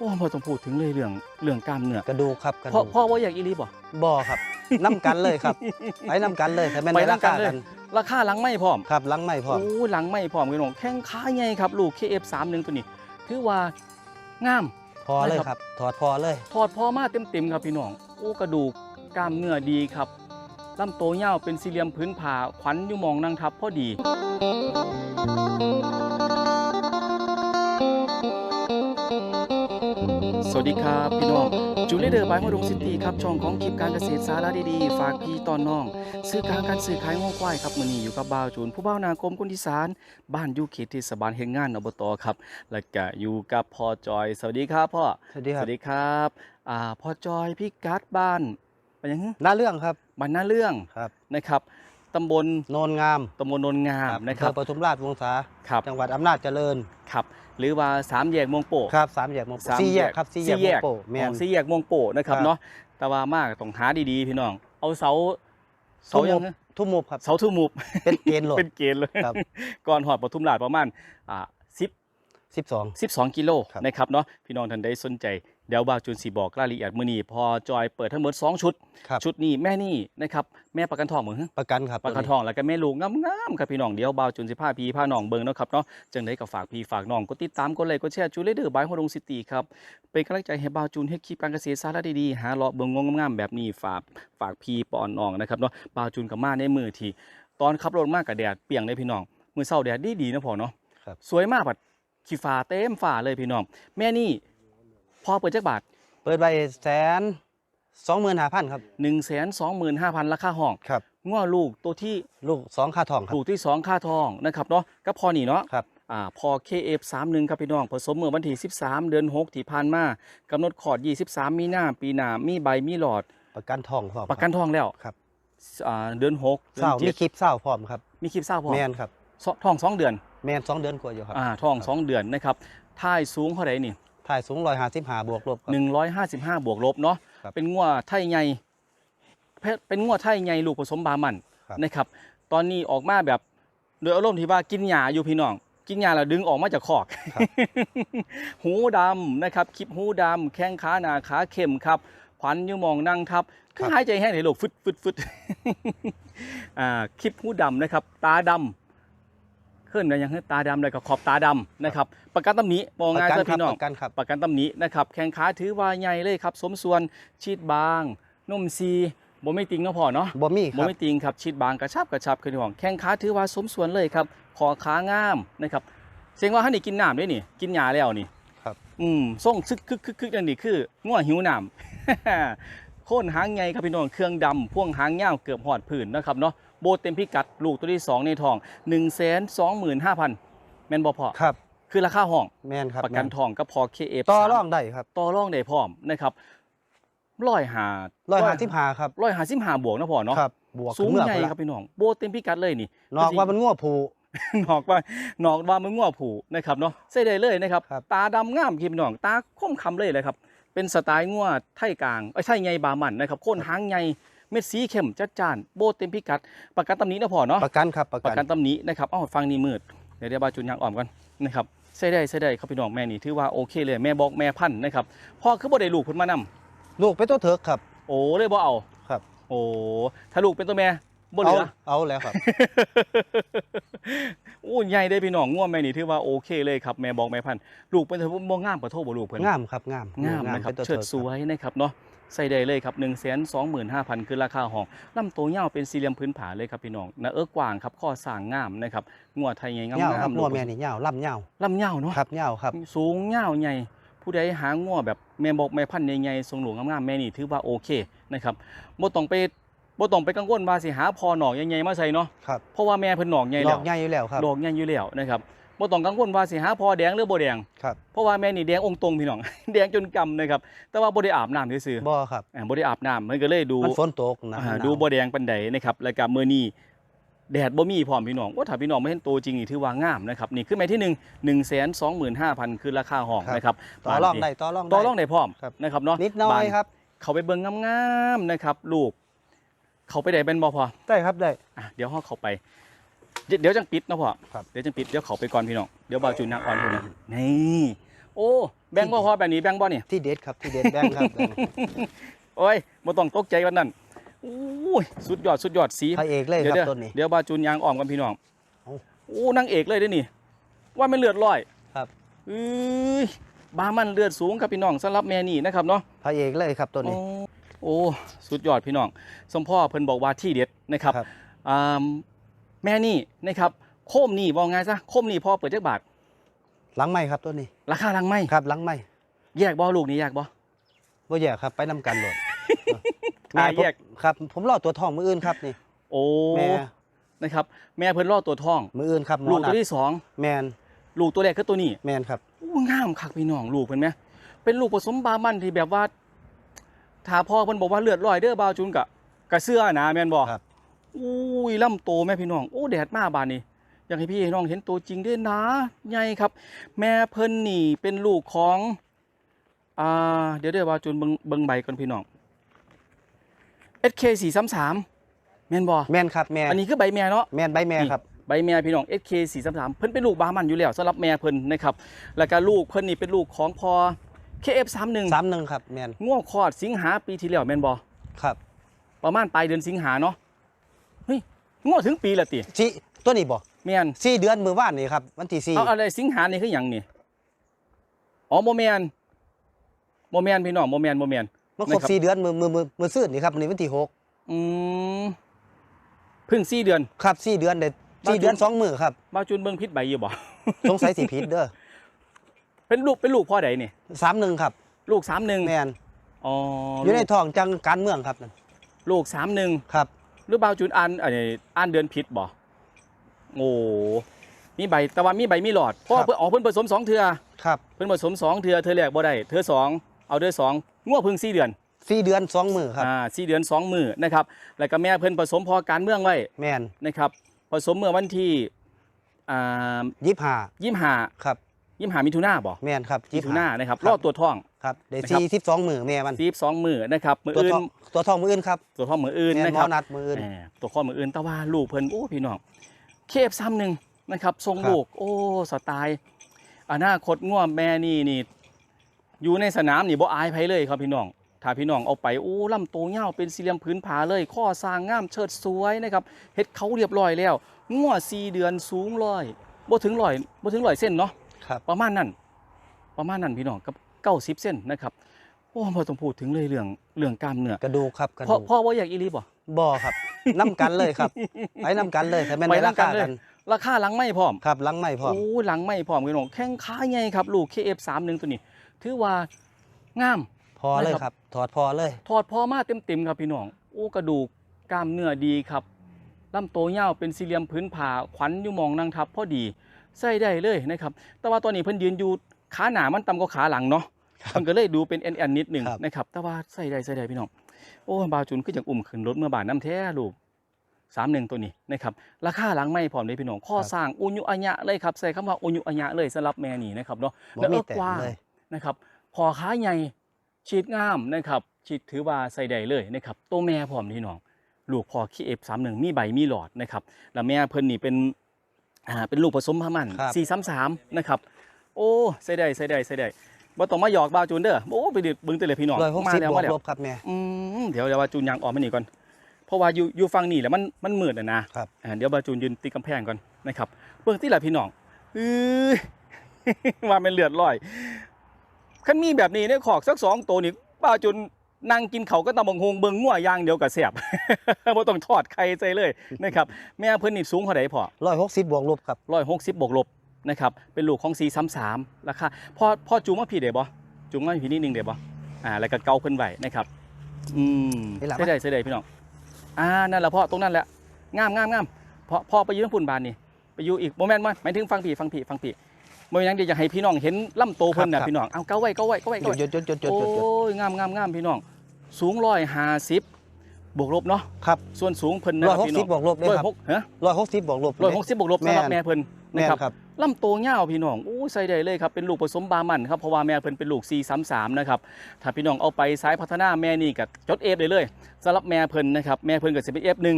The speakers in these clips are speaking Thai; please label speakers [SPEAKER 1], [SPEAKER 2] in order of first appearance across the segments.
[SPEAKER 1] โอ้พอต้องพูดถึงเลยเรื่องเรื่องกล้ามเนื้อก
[SPEAKER 2] ระดูกครับกระ
[SPEAKER 1] พ่อ
[SPEAKER 2] ดูก
[SPEAKER 1] พ่อว่าอยากอีหลีบ่
[SPEAKER 2] บ่ครับน้ำกันเลยครับไปน้ำกันเลยแต่แม่น
[SPEAKER 1] ไป
[SPEAKER 2] ในรา
[SPEAKER 1] นำกัน
[SPEAKER 2] คา
[SPEAKER 1] เลย
[SPEAKER 2] กัน
[SPEAKER 1] ราคาหลังไม่พร้อม
[SPEAKER 2] ครับหลังไม่พร้อม
[SPEAKER 1] โอ้หลังไม่พร้อมพี่น้องแข้งขาใหญ่ครับลูก KF31 ตัวนี้ถือว่างาม
[SPEAKER 2] พอเลย
[SPEAKER 1] ได้
[SPEAKER 2] ค
[SPEAKER 1] ครั
[SPEAKER 2] รับบถอดพอเลย
[SPEAKER 1] ถอดพอมาเต็มๆครับพี่น้องโอ้กระดูกกล้ามเนื้อดีครับลำโตวยาวเป็นสี่เหลี่ยมพื้นผ่าขวัญอยู่หมองนั่งทับพอดี สวัสดีครับพี่น้องจูเลเดอร์บายมดงซิตี้ครับช่องของคลิปการเกษตรสาระดีๆ ฝากพี่ตอนน้อง ซื้อกลางการซื้อขายง้อควายครับมื้อนี้อยู่กับบ่าวจูนผู้บ่าวนาคมคนที่สานบ้านอยู่เขตเทศบาลแห่งงานอบตครับ แล้วก็อยู่กับพ่อจอย สวัสดีครับพ่อ
[SPEAKER 2] สวัสดีครับ
[SPEAKER 1] สวัสดีครับอ่าพ่อจอยพี่กัดบ้านเป็นยังไง
[SPEAKER 2] หน้าเรื่องครับ
[SPEAKER 1] บ้านหน้าเรื่อง
[SPEAKER 2] ครับ
[SPEAKER 1] นะครับ ตำบล
[SPEAKER 2] โนนงาม
[SPEAKER 1] ตำบลนนงามนะครับ
[SPEAKER 2] อำเภอปทุมราชวงศา
[SPEAKER 1] ครับ
[SPEAKER 2] จังหวัดอำนาจเจริญ
[SPEAKER 1] ครับหรือว่าสามแยกเมวงโปะ
[SPEAKER 2] ครับสามแยกมงโป
[SPEAKER 1] สาม
[SPEAKER 2] สี่แย
[SPEAKER 1] แย
[SPEAKER 2] ก
[SPEAKER 1] ก
[SPEAKER 2] ครับสี่
[SPEAKER 1] สี่
[SPEAKER 2] แย
[SPEAKER 1] แย
[SPEAKER 2] ก
[SPEAKER 1] ก
[SPEAKER 2] มงโปแม่น
[SPEAKER 1] อ๋อสี่แยกเมวงโปะนะครับ
[SPEAKER 2] ครับ
[SPEAKER 1] เนาะแต่ว่ามากต้องหาดีๆพี่น้อง เอาเสาเสา
[SPEAKER 2] ทุ่ม
[SPEAKER 1] ยั
[SPEAKER 2] มุ
[SPEAKER 1] ง
[SPEAKER 2] บ
[SPEAKER 1] ฮะ
[SPEAKER 2] ทุ่มมุบครับ
[SPEAKER 1] เสาทุ่มุบ
[SPEAKER 2] เป็นเกณฑ์โหลด
[SPEAKER 1] เป็นเกณฑ์เลย
[SPEAKER 2] ครับ
[SPEAKER 1] ก่อนหอดปทุมราชประมาณอ่าสิบ
[SPEAKER 2] สิบสอง
[SPEAKER 1] 12กิโล
[SPEAKER 2] ครับ
[SPEAKER 1] นะครับเนาะพี่น้องท่านใดสนใจ เดี๋ยวบ่าวจูนสีบอกรายละเอียดมื้อนี้พอจอยเปิดทั้งหมด2ชุด
[SPEAKER 2] ครับ
[SPEAKER 1] ชุดนี้แม่นี่นะครับแม่ประกันทองเหมือน
[SPEAKER 2] ประกันครับ
[SPEAKER 1] ประกันทองแล้วก็แม่ลูกงามๆครับพี่น้องเดี๋ยวบ่าวจูนสิพาพี่พาน้องเบิ่งเนาะครับเนาะจังไดก็ฝากพี่ฝากน้องกดติดตามกดไลค์กดแชร์จูเลเดอร์บายโฮดงซิตี้ครับเป็นกำลังใจให้บ่าวจูนเฮ็ดคลิปการเกษตรสาระดีๆหาเลาะเบิ่งงามๆแบบนี้ฝากฝากพี่ปอนน้องนะครับเนาะบ่าวจูนก็มาในมือที่ตอนขับรถมากกับแดดเปรียงเลยพี่น้องมื้อเช้าแดดดีๆนะพ่อเนาะ
[SPEAKER 2] ครับ
[SPEAKER 1] สวยมากบัดขี้ฟ้าเต็มฟ้าเลยพี่น้องแม่นี่ พอเปิดจักบาท
[SPEAKER 2] เปิดใบแสนสองหมื่นห้าพันครับ
[SPEAKER 1] 1 2 5 0 0 0ราคาห้อง
[SPEAKER 2] ครับ
[SPEAKER 1] ง้อลูกตัวที่
[SPEAKER 2] ลูกสองค่าทองครับ
[SPEAKER 1] ลูกที่2ค่าทองนะครับเนาะก็พอนี่เนาะ
[SPEAKER 2] ครับ
[SPEAKER 1] อ่าพอ KF31 ครับพี่น้อง ผสมเมื่อวันที่ 13 เดือน 6 ที่ผ่านมากำหนดขอด 23 มีนาปีหน้ามีใบมีหลอด
[SPEAKER 2] ประกันทองพร้อม
[SPEAKER 1] ประกันทองแล้ว
[SPEAKER 2] ครับ
[SPEAKER 1] อ่าเดือน 6 เดื
[SPEAKER 2] เศ
[SPEAKER 1] อน
[SPEAKER 2] ร้ามี
[SPEAKER 1] เจ็ด
[SPEAKER 2] คลิปเศร้าพร้อมครับ
[SPEAKER 1] มีคลิปเศร้าพอ
[SPEAKER 2] แมนครับ
[SPEAKER 1] สทอง 2 เดือน
[SPEAKER 2] แมนสองเดือนกว่าอยู่ครับ
[SPEAKER 1] อ่าทอง
[SPEAKER 2] ครับ
[SPEAKER 1] 2 เดือนนะครับท่ายสูงเท่าไหร่นี่
[SPEAKER 2] ถ่ายสูงร้อยห้าสิบห้าบวกลบครับ
[SPEAKER 1] 155บวกลบเนาะ
[SPEAKER 2] ครับ
[SPEAKER 1] เป็นงัวไทยใหญ่เพชรเป็นงัวไทยใหญ่ลูกผสมบามัน
[SPEAKER 2] ครับ
[SPEAKER 1] นะครับ ตอนนี้ออกมาแบบโดยอารมณ์ที่ว่ากินหญ้าอยู่พี่น้อง กินหญ้าแล้วดึงออกมาจากคอก
[SPEAKER 2] ครับ
[SPEAKER 1] หูดำนะครับคลิปหูดำแข้งขาหนาขาเข็มครับขวัญอยูหมองนั่งทับคือหายใจแห้งเลยลูกฟึดฟึดฟึด อ่าคลิปหูดำนะครับ ตาดำ ขึ้นนะยังให้ตาดำเลยกับขอบตาดำนะครับประกันตำหนิมอง
[SPEAKER 2] ประ
[SPEAKER 1] ง่าย
[SPEAKER 2] กัน
[SPEAKER 1] ซะ
[SPEAKER 2] ครับ
[SPEAKER 1] พี่น้อง
[SPEAKER 2] ประกันครับ
[SPEAKER 1] ประกันตำหนินะครับแข้งขาถือว่าใหญ่เลยครับสมส่วนชีดบางนุ่มซีบ่ไม่ติงเนาะพ่อเนาะ
[SPEAKER 2] บ่มีค
[SPEAKER 1] บ่
[SPEAKER 2] รับ
[SPEAKER 1] ไม่ติงครับชีดบางกระชับกระชับขึ้นห้องแข้งขาถือว่าสมส่วนเลยครับคอขางามนะครับเสียงว่าท่านนี่กินน้ำด้วยนี่กินหญ้าแล้วนี่
[SPEAKER 2] ครับ
[SPEAKER 1] อืมส่งซึกคึกคึกคึกอันนี้คือง่วหิวน้ำโค่นหางใหญ่ครับพี่น้องเครื่องดำพ่วงหางยาวเกือบหอดผื่นนะครับเนาะ โบเต็มพิกัดลูกตัวที่สองในทอง1นึ่งแสนสองหมื่นห้าพันแม่นบ่พอ
[SPEAKER 2] ครับ
[SPEAKER 1] คือราคาห้อง
[SPEAKER 2] แมนครับ
[SPEAKER 1] ประกัน
[SPEAKER 2] แม่
[SPEAKER 1] ทองก็พอ KF
[SPEAKER 2] ต่อรองได้ครับ
[SPEAKER 1] ต่อรองได้พร้อมนะครับร้อยหา
[SPEAKER 2] ร้อยห้าสิบห้าครับ
[SPEAKER 1] ร้อยหาสิบห้าบวกนะพอเนาะ
[SPEAKER 2] ครับบวก
[SPEAKER 1] สูง
[SPEAKER 2] เมื่อ
[SPEAKER 1] ใหญ่
[SPEAKER 2] พุ่นละ
[SPEAKER 1] ครับพี่น้องโบเต็มพิกัดเลยนี่
[SPEAKER 2] นอกว่ามันง่วผู
[SPEAKER 1] นอกว่านอกว่ามันง้อผูนะครับเนาะใส่ได้เลยนะครับ
[SPEAKER 2] ครับ
[SPEAKER 1] ตาดำงามพี่น้อง ตาคมคำเลยเลยครับเป็นสไตล์ง้อไทยกลางไอ้ยไทยใหญ่บามันนะครับโค่นหางใหญ่ เม็ดสีเข้มจัดจ้านโบเต็มพิกัด ประกันตำหนี้นะพอเนาะ
[SPEAKER 2] ประกันครับประ
[SPEAKER 1] ประ
[SPEAKER 2] กั
[SPEAKER 1] กัน
[SPEAKER 2] น
[SPEAKER 1] ตำหนี้นะครับอ้าวฟังนี่มืดเดี๋ยวเดี๋ยวบาจุนยางอ่อมกันนะครับใส่ได้ใส่ได้ครับพี่น้องแม่นี่ถือว่าโอเคเลยแม่บอกแม่พันธุ์นะครับพ่อคือบ่ได้ลูกเพิ่นมานำ
[SPEAKER 2] ลูกเป็นตัวเถิกครับ
[SPEAKER 1] โอ้เลยบ่เอา
[SPEAKER 2] ครับ
[SPEAKER 1] โอ้ถ้าลูกเป็นตัวแม่บ่เหลือ
[SPEAKER 2] เอาแล้วครับ
[SPEAKER 1] โอ้ใหญ่ได้พี่น้องง่วงแม่นี่ถือว่าโอเคเลยครับแม่บอกแม่พันธุ์ลูกเป็นตัวบ่งามกว่าโทษบ่ลูกเพิ่น
[SPEAKER 2] งามครับงาม
[SPEAKER 1] งามนะครับ
[SPEAKER 2] ป็ตัว
[SPEAKER 1] เชิด
[SPEAKER 2] ถิก
[SPEAKER 1] สวยนะครับเนาะ ใส่ได้เลยครับ1 2 5 0 0 0 คือราคาห้องลำตัวยาวเป็นสี่เหลี่ยมพื้นผาเลยครับพี่น้องหน้าเอิกกว้างครับข้อสร้างงามนะครับงัวไทยใหญ่งาม
[SPEAKER 2] เงาครับ
[SPEAKER 1] ๆ
[SPEAKER 2] งัวแม่นี่เงาล่ำเงา
[SPEAKER 1] ลำยาวเนาะ
[SPEAKER 2] ครับเงาครับ
[SPEAKER 1] สูงยาวใหญ่ผู้ใดหางัวแบบแม่บอกแม่พันธุ์ใหญ่ๆทรงหลวงงามๆแม่นี่ถือว่าโอเคนะครับบ่ต้องไปบ่ต้องไปกังวลว่าสิหาพอหนอกใหญ่ๆมาใส่เนาะ
[SPEAKER 2] ครับ
[SPEAKER 1] เพราะว่าแม่เพิ่นหนอกใหญ่
[SPEAKER 2] ด
[SPEAKER 1] แล้
[SPEAKER 2] อ
[SPEAKER 1] ว
[SPEAKER 2] กใหญ่อยู่แล้วครับ
[SPEAKER 1] ดอกใหญ่อยู่แล้วนะครับ บ่ต้องกังวลว่าสิหาพอแดงหรือบ่แดง
[SPEAKER 2] ครับ
[SPEAKER 1] เพราะว่าแม่นี่แดงองค์ตรงพี่น้อง แดงจนกำนะครับแต่ว่าบ่ได้อาบน้ำซื่อ
[SPEAKER 2] บ่ครับ
[SPEAKER 1] ๆอ่าบ่ได้อาบน้ำมันก็เลยดู
[SPEAKER 2] มันฝนตกนะ
[SPEAKER 1] อ่า
[SPEAKER 2] หนาว
[SPEAKER 1] ดูบ่แดงปานใดนะครับแล้วก็มื้อนี้แดดบ่มีพร้อมพี่น้องว่าถ้าพี่น้องไม่เห็นตัวจริงนี่ถือว่างามนะครับนี่คือแม่ที่1 1 2 5 0 0 0คือราคาห้องนะครับ
[SPEAKER 2] ต่อรองได้ต่อรองได้
[SPEAKER 1] ต่อรองได้พร้อม
[SPEAKER 2] ครับ
[SPEAKER 1] นะครับเนาะ
[SPEAKER 2] นิดหน้อย
[SPEAKER 1] บ้า
[SPEAKER 2] ครับ
[SPEAKER 1] เขาไปเบิ่งงามๆนะครับ ลูก เขาไปได้เป็นบ่พอ
[SPEAKER 2] ได้ครับได้
[SPEAKER 1] อะเดี๋ยวเฮาเข้าไป เดี๋ยวเดี๋ยวจังปิดเนาะพ่อ
[SPEAKER 2] ครับ
[SPEAKER 1] เดี๋ยวจังปิดเดี๋ยวเขาไปก่อนพี่น้องเดี๋ยวบ่าวจูนนักอ่อนพุ่นนะนี่โอ้โอ้แบ่งบ่พอแบบนี้แบ่งบ่เนี่ย
[SPEAKER 2] ที่เด็ดครับที่เด็ดแบงครับ
[SPEAKER 1] โอ้ยบ่ต้องตกใจวันนั้นโอ้ยสุดยอดสุดยอดสี
[SPEAKER 2] พระเอกเลย
[SPEAKER 1] เดี๋ยว
[SPEAKER 2] ครับ
[SPEAKER 1] เดี๋ยว
[SPEAKER 2] ต้นนี้
[SPEAKER 1] เดี๋ยวบาจูนยางอ้อมกันพี่น้อง
[SPEAKER 2] เอ้า
[SPEAKER 1] โอ้นางเอกเลยเด้อนี่ ว่ามันเลือดลอย
[SPEAKER 2] ครับ
[SPEAKER 1] เอ้ยบามันเลือดสูงครับพี่น้องสำหรับแม่นี่นะครับเนาะ
[SPEAKER 2] พระเอกเลยครับต้นนี้
[SPEAKER 1] โอ้โอ้สุดยอดพี่น้องสมพ่อเพิ่นบอกว่าที่เด็ดนะครับ
[SPEAKER 2] ครับ
[SPEAKER 1] อ่า แม่นี่นะครับโคมนี่ว่าไงซะโคมนี่พอเปิดจักบาท
[SPEAKER 2] หลังไม้ครับต้นนี้
[SPEAKER 1] ราคาลังไม่
[SPEAKER 2] ครับหลังไม้
[SPEAKER 1] แยกบ่ลูกนี่แยกบ่
[SPEAKER 2] บ่แยกครับ ไปนํกันโหลด
[SPEAKER 1] ขาย
[SPEAKER 2] ผม
[SPEAKER 1] แยก
[SPEAKER 2] ครับ ผมรอตัวทองมืออื่นครับนี่
[SPEAKER 1] โอ้
[SPEAKER 2] แม่
[SPEAKER 1] นะครับ แม่เพิ่นรอดตัวทอง
[SPEAKER 2] มืออื่นครับหม
[SPEAKER 1] ลู
[SPEAKER 2] อกนั
[SPEAKER 1] ตัว
[SPEAKER 2] ด
[SPEAKER 1] ที่สอง
[SPEAKER 2] แมน
[SPEAKER 1] ลูกตัวแรกคือตัวนี้
[SPEAKER 2] แมนครับ
[SPEAKER 1] อู้งามคักพี่น้องลูกเพิ่นไหมเป็นลูกผสมบามันที่แบบว่าถ้าพ่อเพิ่นบอกว่าเลือดลอยเด้อบาวจุนกะกะเสื้อนะแม่นบ่
[SPEAKER 2] ครับ
[SPEAKER 1] อุ้ยลำโตแม่พี่น้องโอ้แดดมาบานนี้อยากให้พี่ให้น้องเห็นตัวจริงด้วยนะใหญ่ครับ แม่เพิ่นนี่เป็นลูกของอ่าเดี๋ยวเดี๋ยวบาวจุนเบิ่งเบิ่งใบก่อนพี่น้อง SK 433แม่นบ่
[SPEAKER 2] แมนครับแมน
[SPEAKER 1] อันนี้คือใบแม่เนาะ
[SPEAKER 2] แมนใบแมนครับ
[SPEAKER 1] ใบแม่พี่น้อง SK 433เพิ่นเป็นลูกบามันอยู่แล้วสำหรับแม่เพิ่นนะครับแล้วก็ลูกเพิ่นนี่เป็นลูกของพอ KF 31
[SPEAKER 2] สามหนึ่งครับแมน
[SPEAKER 1] ง่วงคลอดสิงหาปีที่แล้วแม่นบ่
[SPEAKER 2] ครับ
[SPEAKER 1] ประมาณปลายเดือนสิงหาเนาะเฮ้ย ง่วงถึงปีละติ
[SPEAKER 2] สี่ตัวนี้บ่
[SPEAKER 1] แม่น
[SPEAKER 2] สี่เดือนมือว่านนี่ครับวันที่สี่
[SPEAKER 1] เอาอะไรสิงหานี่คือหยังนี่อ๋อบ่แม่นบ่แม่นพี่น้องบ่แม่นบ่แม่น
[SPEAKER 2] มันครบ
[SPEAKER 1] นะครับ
[SPEAKER 2] สี่เดือนมือมือมือมือซื่นนี่ครับวันนี้วันที่หก
[SPEAKER 1] อืมเพิ่ง4เดือน
[SPEAKER 2] ครับสี่เดือนเด็ด
[SPEAKER 1] บ้าน
[SPEAKER 2] สี่เดือน
[SPEAKER 1] จุ๊บ
[SPEAKER 2] สองมือครับ
[SPEAKER 1] บ่าวจุนเบิ่งพิษใบอยู่บ่
[SPEAKER 2] สงสัยสีพิษเด้อ
[SPEAKER 1] เป็นลูกเป็นลูกพ่อใดนี่
[SPEAKER 2] สามหนึ่งครับ
[SPEAKER 1] ลูก31
[SPEAKER 2] แมน
[SPEAKER 1] อ๋อ
[SPEAKER 2] อ
[SPEAKER 1] อยู่
[SPEAKER 2] ในท้องจังการเมืองครับนั่น
[SPEAKER 1] ลูก31
[SPEAKER 2] ครับ
[SPEAKER 1] หรือบ่าวจุนอ่านอันนี้อ่านเดือนผิดบ่โอ้มีใบแต่ว่ามีใบมีหลอดเพราะว่าเพิ่นอ๋อเพิ่นผสมสองเทื่อ
[SPEAKER 2] ครับ
[SPEAKER 1] เพิ่นผสมสองเทื่อเทื่อแรกบ่ได้เทื่อสองเอาเทื่อสองงัวเพิ่งสี่เดือน
[SPEAKER 2] สี่เดือนสองมือครับ
[SPEAKER 1] อ่าสี่เดือนสองมื้อนะครับแล้วก็แม่เพิ่นผสมพอการเมืองไว้
[SPEAKER 2] แมน
[SPEAKER 1] นะครับผสมเมื่อวันที่อ่า
[SPEAKER 2] ยี่ห้า
[SPEAKER 1] ยี่ห้า
[SPEAKER 2] ครับ
[SPEAKER 1] ยี่ห้ามิถุนาบ่
[SPEAKER 2] แมนครับ
[SPEAKER 1] มิถุนานะครับ
[SPEAKER 2] ครับ
[SPEAKER 1] รอดตัวท้อง
[SPEAKER 2] ครับเดี๋ยว
[SPEAKER 1] นะครับ
[SPEAKER 2] สี่สิบสองมือแม่มัน
[SPEAKER 1] สีสองมื้อนะครับมื้อ
[SPEAKER 2] ตัว
[SPEAKER 1] อื่
[SPEAKER 2] ท
[SPEAKER 1] น
[SPEAKER 2] องตัวทองมืออื่นครับ
[SPEAKER 1] ตัวท้องมื้ออื่น
[SPEAKER 2] แม่
[SPEAKER 1] นะ
[SPEAKER 2] หม
[SPEAKER 1] ครั
[SPEAKER 2] อบนัดมืออื่น
[SPEAKER 1] แหมตัวข้อมืออื่นแต่ว่าลูกเพิ่นโอ้พี่น้องเคฟซ้ำหนึ่งนะครับทรง
[SPEAKER 2] ครับ
[SPEAKER 1] ลูกโอ้สไตล์อนาคตง่วแม่นี่นี่อยู่ในสนามนี่บ่อายไผเลยครับพี่น้องถ้าพี่น้องเอาไปโอ้ลำโตเงาวเป็นสี่เหลี่ยมพื้นผาเลย ข้อสร้างงามเชิดสวยนะครับเฮ็ดเขาเรียบร้อยแล้วง่วสี่เดือนสูงร้อยบ่ถึงร้อยบ่ถึงร้อยเส้นเนาะ
[SPEAKER 2] ครับ
[SPEAKER 1] ประมาณนั้น ประมาณนั้นพี่น้องกับเก้าสิบเส้นนะครับโอ้บ่ต้องพูดถึงเลยเรื่องเรื่องกล้ามเนื้อก
[SPEAKER 2] ระดูกครับกระ
[SPEAKER 1] พ่อ
[SPEAKER 2] ดูก
[SPEAKER 1] พ่อว่าอยากอีหลีบ่
[SPEAKER 2] บ่ครับน้ำกันเลยครับไปน้ำกันเลยแต่แม่น
[SPEAKER 1] ไป
[SPEAKER 2] ในรา
[SPEAKER 1] นำกัน
[SPEAKER 2] คา
[SPEAKER 1] เลย
[SPEAKER 2] กัน
[SPEAKER 1] ราคาหลังไม่พร้อม
[SPEAKER 2] ครับหลังไม่พร้อม
[SPEAKER 1] โอ้หลังไม่พร้อมพี่น้องแข้งขาใหญ่ครับ ลูก KF31 ตัวนี้ ถือว่างาม
[SPEAKER 2] พอเลย
[SPEAKER 1] นะครับ
[SPEAKER 2] ครับ ถอดพอเลย
[SPEAKER 1] ถอดพอมาเต็มๆครับพี่น้อง โอ้กระดูกกล้ามเนื้อดีครับลำโตวยาวเป็นสี่เหลี่ยมพื้นผ่าขวัญอยู่หมองนางทับพอดี ใส่ได้เลยนะครับ แต่ว่าตอนนี้เพิ่นยืนอยู่ขาหนามันต่ำกว่าขาหลังเนาะ
[SPEAKER 2] ครับ
[SPEAKER 1] มันก็เลยดูเป็นแอนๆนิดหนึ่ง
[SPEAKER 2] ครับ
[SPEAKER 1] นะครับ แต่ว่าใส่ได้ใส่ได้พี่น้อง โอ้บาวจุนก็ยังอุ่มขึ้นรถเมื่อบานน้ำแท้ลูกสามหนึ่งตัวนี้นะครับ ราคาหลังไม่พร้อมเลยพี่น้อง ข้อสร้างอุยุอัญะเลยครับ ใส่คำว่าอุยุอัญะเลยสำหรับแม่นี่นะครับเนาะ
[SPEAKER 2] บ่
[SPEAKER 1] แล้ว
[SPEAKER 2] มี
[SPEAKER 1] เออ
[SPEAKER 2] แต่
[SPEAKER 1] กว้าง
[SPEAKER 2] เลย
[SPEAKER 1] นะครับ พอขาใหญ่ฉีดงามนะครับฉีดถือว่าใส่ได้เลยนะครับ ตัวแม่พร้อมพี่น้อง ลูกพอขี้เอฟสามหนึ่งมีใบมีหลอดนะครับ แล้วแม่เพิ่นนี่เป็น อ่าเป็นลูกผสมพามัน
[SPEAKER 2] ครับ
[SPEAKER 1] สี่สามสามนะครับ โอ้ใส่ได้ใส่ได้ใส่ได้บ่ต้องมาหยอกบาวจูนเด้อโอ้ไปดึกบึงเตเลยพี่น้อง
[SPEAKER 2] ร้อยหก
[SPEAKER 1] มา
[SPEAKER 2] สิบ
[SPEAKER 1] แล้ว
[SPEAKER 2] บว
[SPEAKER 1] มากแล้ว
[SPEAKER 2] ลบครับแม่
[SPEAKER 1] อืมเดี๋ยวเดี๋ยวบาจูนยางออกมานี่ก่อน เพราะว่าอยู่อยู่ฟังนี่แหละมันมันมืดอะนะครับ อ่าเดี๋ยวบาจูนยืนติดกำแพงก่อนนะครับเบื้องที่แหละพี่น้องเอ้ยว่าเป็นเลือดลอยคันมีแบบนี้ในขอกสักสองตัวนี่บาจูน นั่งกินเขาวก็ตำบังฮงเบิ่งงัวอย่างเดียวกับแสบบ่ต้องทอดไข่ใจเลยนะครับแม่เพิ่นนี่สูงเท่าใดพอ
[SPEAKER 2] ร้อยหกสิบบวกลบครับ
[SPEAKER 1] ร้อยหกสิบบวกลบนะครับเป็นลูกของซีซ้ำสามราคาพ่อพ่อจูงมาพี่เดี๋ยวบ่จูงมาพี่นิดนึงเดี๋ยวบ่อ่าแล้วก็เกาเพิ่นไหวนะครับอืม
[SPEAKER 2] นี่ล่ะ
[SPEAKER 1] ใช่ได้ใช่ได้พี่น้องอ่านั่นแหละพ่อตรงนั้นแหละงามงามงามพ่อพ่อไปอยืนปุ่นบานนี่ไปอยู่อีกโมเมนต์มั้ยหมายถึงฟังพี่ฟังพี่ฟังพี่ โมเมนต์ยังเดียวอยากให้พี่น้องเห็นลำโตเพิ่นน่ะพี่น้องเอาเกาไว้เกาไว้เกาไว้
[SPEAKER 2] ห
[SPEAKER 1] เกา
[SPEAKER 2] ยุด
[SPEAKER 1] ไว้
[SPEAKER 2] หยุดหยุดหยุดหยุด
[SPEAKER 1] โอ้
[SPEAKER 2] หยุดหยุด
[SPEAKER 1] ยงามงามงามพี่น้อง สูงร้อยห้าสิบบวกลบเนาะ
[SPEAKER 2] ครับ
[SPEAKER 1] ส่วนสูงเพิ่นนะ
[SPEAKER 2] ร้อย
[SPEAKER 1] ครับ
[SPEAKER 2] หก
[SPEAKER 1] พี่
[SPEAKER 2] สิ
[SPEAKER 1] น้
[SPEAKER 2] บ
[SPEAKER 1] อง
[SPEAKER 2] บวกลบเลย
[SPEAKER 1] ร้อย
[SPEAKER 2] ครับ
[SPEAKER 1] หกฮะ
[SPEAKER 2] ร้อยหกสิบบวกลบ
[SPEAKER 1] ร้อยหกสิบบวกลบสำหรับ
[SPEAKER 2] แม่น
[SPEAKER 1] แม่เพิ่น
[SPEAKER 2] แม่
[SPEAKER 1] นะ
[SPEAKER 2] น
[SPEAKER 1] ครับ
[SPEAKER 2] ครับ
[SPEAKER 1] ลำโตเง่าวพี่น้องอู้ใส่ได้เลยครับเป็นลูกผสมบามันครับเพราะว่าแม่เพิ่นเป็นลูก 433นะครับถ้าพี่น้องเอาไปสายพัฒนาแม่นี่ก็จดเอฟได้เลยสำหรับแม่เพิ่นนะครับแม่เพิ่นก็สิเป็น F1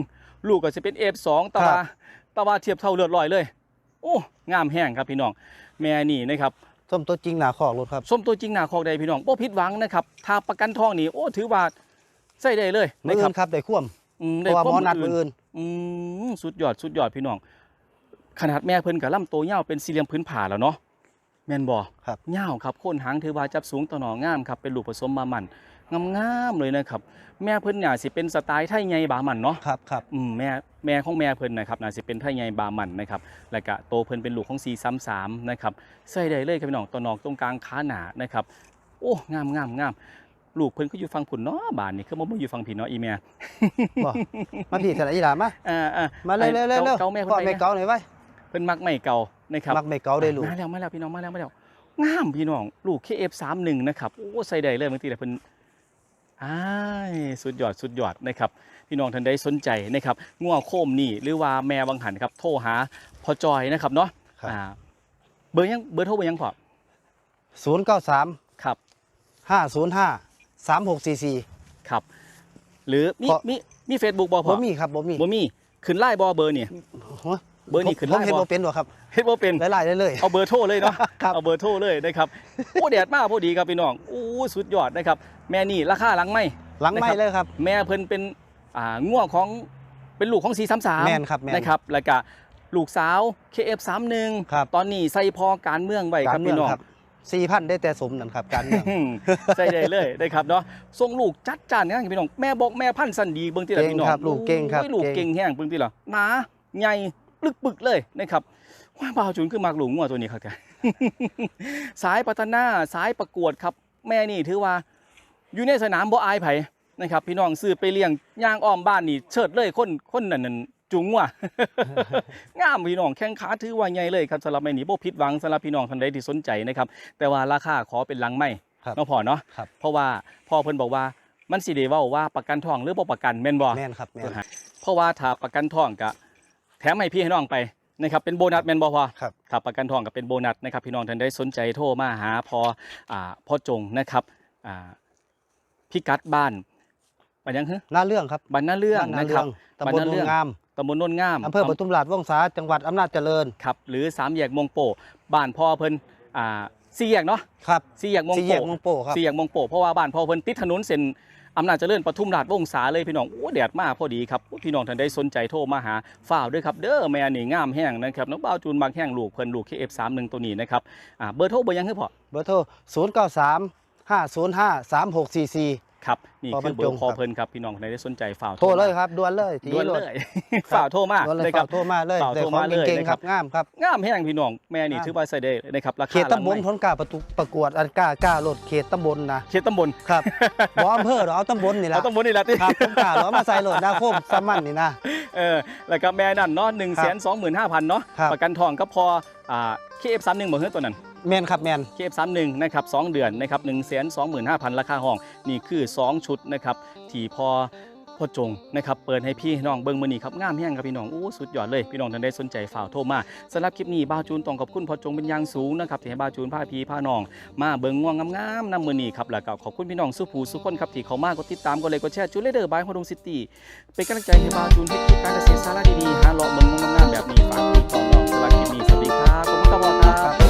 [SPEAKER 1] ลูกก็สิเป็น F2 ตะวาตะวาเทียบเท่าเลือดลอยเลย โอ้งามแห้งครับพี่น้อง แม่นี่นะครับ
[SPEAKER 2] ส้มตัวจริงหนาคอกรถครับ
[SPEAKER 1] ส้มตัวจริงหนาคอกใดพี่น้องบ่ผิดหวังนะครับถ้าประกันทองนี่โอ้ถือว่าใส่ได้เลย
[SPEAKER 2] มือ
[SPEAKER 1] นะค
[SPEAKER 2] อื่
[SPEAKER 1] รับ
[SPEAKER 2] นครับได้ข่วม
[SPEAKER 1] อืม
[SPEAKER 2] เพ
[SPEAKER 1] ได้
[SPEAKER 2] ราะว่าหมอ
[SPEAKER 1] คว
[SPEAKER 2] นัด
[SPEAKER 1] มื
[SPEAKER 2] มื
[SPEAKER 1] อ
[SPEAKER 2] อ
[SPEAKER 1] อื่น
[SPEAKER 2] อื่น
[SPEAKER 1] อืมสุดยอดสุดยอดพี่น้อง ขนาดแม่เพิ่นกับลำโตวยาวเป็นสี่เหลี่ยมพื้นผ่าแล้วเนาะแม่นบ่
[SPEAKER 2] ครับ
[SPEAKER 1] ยาวครับโคนหางถือว่าจับสูงต่อหนองามครับเป็นลูกผสมบามัน งามๆเลยนะครับ แม่เพิ่นน่าสิเป็นสไตล์ไทยใหญ่บามันเนาะ
[SPEAKER 2] ครับครับ
[SPEAKER 1] อืมแม่แม่ของแม่เพิ่นนะครับน่าสิเป็นไทยใหญ่บามันนะครับแล้วก็โตเพิ่นเป็นลูกของ433นะครับใส่ได้เลยครับพี่น้องตัวนอกตรงกลางขาหนานะครับโอ้งามงามงามลูกเพิ่นก็อยู่ฝั่งผุนเนาะบ้านนี่คือบ่มาอยู่ฝั่งพี่เนาะอีแม่
[SPEAKER 2] บ่มาพี่สระอีหลามา
[SPEAKER 1] อ่าอ่า
[SPEAKER 2] มาเร็วเร็วเร็วเร็ว
[SPEAKER 1] เกาแม่เพิ่
[SPEAKER 2] ก่อน
[SPEAKER 1] นไป
[SPEAKER 2] ไม่
[SPEAKER 1] นะ
[SPEAKER 2] เกาหน่อยไว้
[SPEAKER 1] เพิ่นมักไม่เก่านะครับ
[SPEAKER 2] มักไม่เกาได้ลูก
[SPEAKER 1] มาแล้วมาแล้วพี่น้องมาแล้วมาแล้วงามพี่น้องลูก KF31 นะครับโอ้ใส่ได้เลยบางทีแต่เพิ่น อ้ายสุดยอดสุดยอดนะครับ พี่น้องท่านใดสนใจนะครับง่วโคมนี่หรือว่าแม่วังหันครับโทรหาพอจอยนะครับเนาะ
[SPEAKER 2] ครับ
[SPEAKER 1] อ่าเบอร์ยังเบอร์โทรเบอร์ยังพอ
[SPEAKER 2] ศูนย์เก้าสาม
[SPEAKER 1] ครับ
[SPEAKER 2] ห้าศูนย์ห้าสามหกสี่สี่
[SPEAKER 1] ครับ หรือมี
[SPEAKER 2] เพราะ
[SPEAKER 1] มีมีเฟซบุ๊กบ่พ
[SPEAKER 2] บ่
[SPEAKER 1] อ
[SPEAKER 2] มีครับบ่มี
[SPEAKER 1] บ่มีขึ้นไล่บ่เบอร์นี่
[SPEAKER 2] โอ้ย
[SPEAKER 1] เบอร์นี่ขึ้น
[SPEAKER 2] ผม
[SPEAKER 1] ไล่
[SPEAKER 2] เห็น
[SPEAKER 1] บ่
[SPEAKER 2] บ่เป็นหรอกครับ
[SPEAKER 1] เฮ็ดบ่เป็น
[SPEAKER 2] ไล่ๆได้เลย
[SPEAKER 1] เอาเบอร์โทรเลยเนาะ
[SPEAKER 2] ครับ
[SPEAKER 1] เอาเบอร์โทรเลยนะครับ โอ้แดดมากพอดีครับพี่น้อง โอ้สุดยอดนะครับ แม่นี่ราคาหลังไม่
[SPEAKER 2] หลังไม่
[SPEAKER 1] นะครับ
[SPEAKER 2] เลยครับ
[SPEAKER 1] แม่เพิ่นเป็นอ่าง่วของเป็นลูกของสีสามสาม
[SPEAKER 2] แม่นครับแม่น
[SPEAKER 1] นะครับแล้วก็ลูกสาว KF31
[SPEAKER 2] ครับ
[SPEAKER 1] ตอนนี้ใส่พอการเมืองไว้ครับพี่น้อง
[SPEAKER 2] สี่พันได้แต่สมนั่นครับการเมือง
[SPEAKER 1] ใส่ได้เลยนะครับเนาะส่งลูกจัดจานเนี่ยพี่น้องแม่บอกแม่พันธุ์สันดีเบิ่งที่ละ
[SPEAKER 2] เก่ง
[SPEAKER 1] พี่น้อง
[SPEAKER 2] ครับลูกเก่งครับ
[SPEAKER 1] โอ้ยลูก
[SPEAKER 2] เก่
[SPEAKER 1] เก่ง
[SPEAKER 2] ง
[SPEAKER 1] แห้งเบิ่งที่ละหนาใหญ่ลึกปึกเลยนะครับว่าบ่าวจุนคือมักหลูงัวตัวนี้ครับแกสายพัฒนาสายประกวดครับ แม่นี่ถือว่า อยู่ในสนามบ่อายไผนะครับ พี่น้องซื้อไปเลี้ยงย่างอ้อมบ้านนี่เชิดเลยคนคนนั่นนั่นจุงว่ะงามพี่น้องแข้งขาถือว่าใหญ่เลยครับสำหรับแม่นี่บ่ผิดหวังสำหรับพี่น้องท่านใดที่สนใจนะครับ แต่ว่าราคาขอเป็นหลังไม่
[SPEAKER 2] ครับ
[SPEAKER 1] เนาะพ่อเนาะ
[SPEAKER 2] ครับ
[SPEAKER 1] เพราะว่าพ่อเพิ่นบอกว่ามันสิได้เว้าว่าประกันทองหรือบ่ประกันแม่นบ่
[SPEAKER 2] แม่นครับแม่น
[SPEAKER 1] เพราะว่าถ้าประกันทองก็แถมให้พี่ให้น้องไปนะครับเป็นโบนัสแม่นบ่พ่อ
[SPEAKER 2] ครับ
[SPEAKER 1] ถ้าประกันทองก็เป็นโบนัสนะครับพี่น้องท่านใดสนใจโทรมาหาพออ่าพ่อจงนะครับอ่า พิกัดบ้านบ้านยังฮะ
[SPEAKER 2] หน้าเรื่องครับ
[SPEAKER 1] บ้านนาเรื่อง
[SPEAKER 2] บ้า
[SPEAKER 1] นะครับ
[SPEAKER 2] ตำบล
[SPEAKER 1] บ้านนาเรื่
[SPEAKER 2] โน
[SPEAKER 1] อง
[SPEAKER 2] นงาม
[SPEAKER 1] ตำบลโนนงาม
[SPEAKER 2] อำเภอปทุมราชวงศาจังหวัดอำนาจเจริญ
[SPEAKER 1] ครับหรือสามแยกมงโปบ้านพ่อเพิ่นอ่าสี่แยกเนาะ
[SPEAKER 2] ครับ
[SPEAKER 1] สี่แยกมง
[SPEAKER 2] สี่
[SPEAKER 1] โป
[SPEAKER 2] แยกมงโป่ครับ
[SPEAKER 1] สี่แยกมงโปเพราะว่าบ้านพ่อเพิ่นติดถนนเส้นอำนาจเจริญปทุมราชวงศาเลยพี่น้องโอ้แดดมากพอดีครับพี่น้องท่านใดสนใจโทรมาหาฝ้าวด้วยครับเด้อแม่นี่งามแห้งนะครับน้องบ่าวจูนบางแห้งลูกเพิ่นลูก KF31 ตัวนี้นะครับอ่าเบอร์โทรเบอร์ยังคือพ่อ
[SPEAKER 2] เบอร์โทร0 9 3 5 0 5 3 6 4 4
[SPEAKER 1] ครับนี่
[SPEAKER 2] พ่อบร
[SPEAKER 1] คือ
[SPEAKER 2] ร
[SPEAKER 1] เบอ
[SPEAKER 2] จ
[SPEAKER 1] ร์
[SPEAKER 2] ง
[SPEAKER 1] พอ
[SPEAKER 2] ครับ
[SPEAKER 1] เพิ่นครับพี่น้องท่านใดได้สนใจฝ้าว
[SPEAKER 2] โทรเลย
[SPEAKER 1] มา
[SPEAKER 2] ครับด่วนเลยที
[SPEAKER 1] ด่วน
[SPEAKER 2] โหล
[SPEAKER 1] เล
[SPEAKER 2] ด
[SPEAKER 1] ยฝ้าวโทรมา
[SPEAKER 2] ด่วนเลย
[SPEAKER 1] นะค
[SPEAKER 2] ค
[SPEAKER 1] รั
[SPEAKER 2] รับบโทรมาเลย
[SPEAKER 1] ฝาก
[SPEAKER 2] ได้
[SPEAKER 1] โทร
[SPEAKER 2] ขอ
[SPEAKER 1] มางเลย
[SPEAKER 2] เก่ง
[SPEAKER 1] นะ
[SPEAKER 2] ๆ
[SPEAKER 1] ค
[SPEAKER 2] ค
[SPEAKER 1] รั
[SPEAKER 2] รับบงามครับ
[SPEAKER 1] งามแห้งพี่น้องแม่นี่
[SPEAKER 2] งาม
[SPEAKER 1] ถือว่าใส่ได้เลยนะครับราคา
[SPEAKER 2] เขตตำบล
[SPEAKER 1] หลัง
[SPEAKER 2] ทนกล้าประตูประกวดอันกล้ากล้าโหลดเขตตำบลนะ
[SPEAKER 1] เขตตำบล
[SPEAKER 2] ครับบ่อำเภอหรอกเอาตำบลนี่แห
[SPEAKER 1] เอา
[SPEAKER 2] ละ
[SPEAKER 1] ตำบลนี่แหละที่
[SPEAKER 2] ครับผมกล้าหรอกเอามาใส่โหลดดาวโคมซัมมันนี่นะ
[SPEAKER 1] เออแล้วก็แม่นั่นเนาะหนึ่งแสนสองหมื่นห้าพันเนาะ
[SPEAKER 2] ครับ
[SPEAKER 1] ประกันทองก็พออ่า KF31 บอกเฮ้ยตัวนั้น
[SPEAKER 2] แมนครับแมน
[SPEAKER 1] KF31 นะครับ2เดือนนะครับ1 2 5 0 0 0ราคาห้อง นี่คือ 2 ชุดนะครับที่พอพ่อจงนะครับเปิดให้พี่น้องเบิ่งมือนีครับงามแห้งครับพี่น้องโอ้สุดยอดเลยพี่น้องท่านใดสนใจฝ่ากโทรมาสำหรับคลิปนี้บ้าจูนต้องขอบคุณพ่อจงเป็นอย่างสูงนะครับที่ให้บ้าจูนพาพี่พาน้อง มาเบิ่งง่วงงามๆนำมือนีครับแล้วก็ขอบคุณพี่น้องสุภูสุคนครับที่เขามากดติดตามกดไลค์กดแชร์จูเลเดอร์บายฮอดงซิตี้เป็นกำลังใจให้บ้าจูนเฮ็ดคลิปการเกษตรสาระดีๆหาเลาะเบิ่งง่วงงามๆแบบนี้ฝากพี่น้องสำหรับคลิปนี้สวัสดีครับขอบคุณครับ